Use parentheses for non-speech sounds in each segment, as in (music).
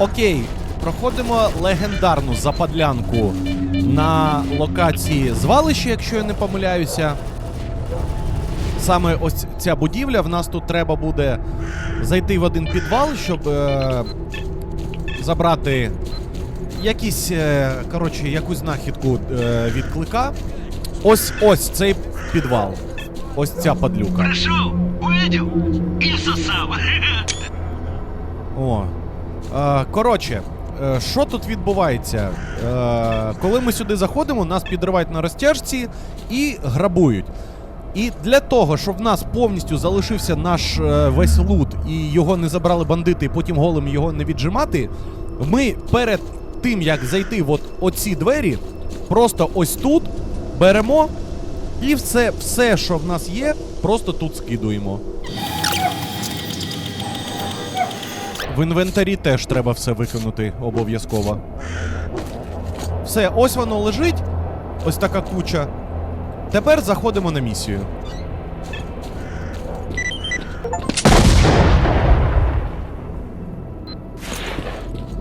Окей, проходимо легендарну западлянку на локації звалище, якщо я не помиляюся. Саме ось ця будівля. В нас тут треба буде зайти в один підвал, щоб е, забрати якісь, е, коротше, якусь знахідку е, від клика. Ось ось цей підвал. Ось ця падлюка. Увидел и сосал. О. Е, коротше, е, що тут відбувається? Е, коли ми сюди заходимо, нас підривають на розтяжці і грабують. І для того, щоб в нас повністю залишився наш весь лут і його не забрали бандити, і потім голим його не віджимати, ми перед тим, як зайти в оці двері, просто ось тут беремо і все, все, що в нас є, просто тут скидуємо. В інвентарі теж треба все виконати обов'язково. Все, ось воно лежить. Ось така куча. Тепер заходимо на місію.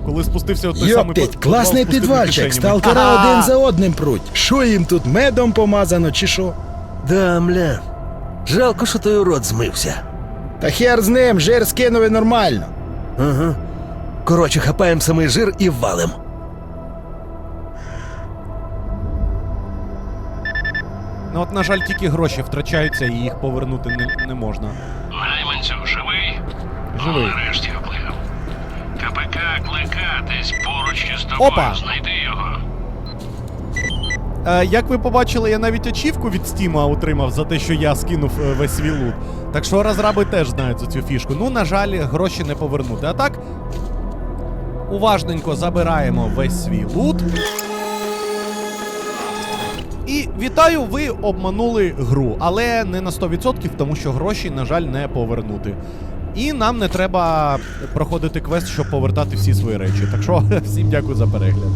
Коли спустився от той самий Йоптить, під- класний підвальчик. кишенями. Сталкера Ага! один за одним пруть. Що їм тут медом помазано, чи що? Да, мля. Жалко, що той урод змився. Та хер з ним, жир скинули нормально. Ага. Коротше, хапаємо самий жир і валим. Ну от, на жаль, тільки гроші втрачаються і їх повернути не, не можна. Найманцю, живий? Живий. О, нарешті оплив. КПК клика десь поруч із тобою. Опа! Знайди як ви побачили, я навіть ачівку від Стіма отримав за те, що я скинув е, весь свій лут. Так що розраби теж знають за цю фішку. Ну, на жаль, гроші не повернути. А так, уважненько забираємо весь свій лут. І вітаю, ви обманули гру, але не на 100%, тому що гроші, на жаль, не повернути. І нам не треба проходити квест, щоб повертати всі свої речі. Так що (laughs) всім дякую за перегляд.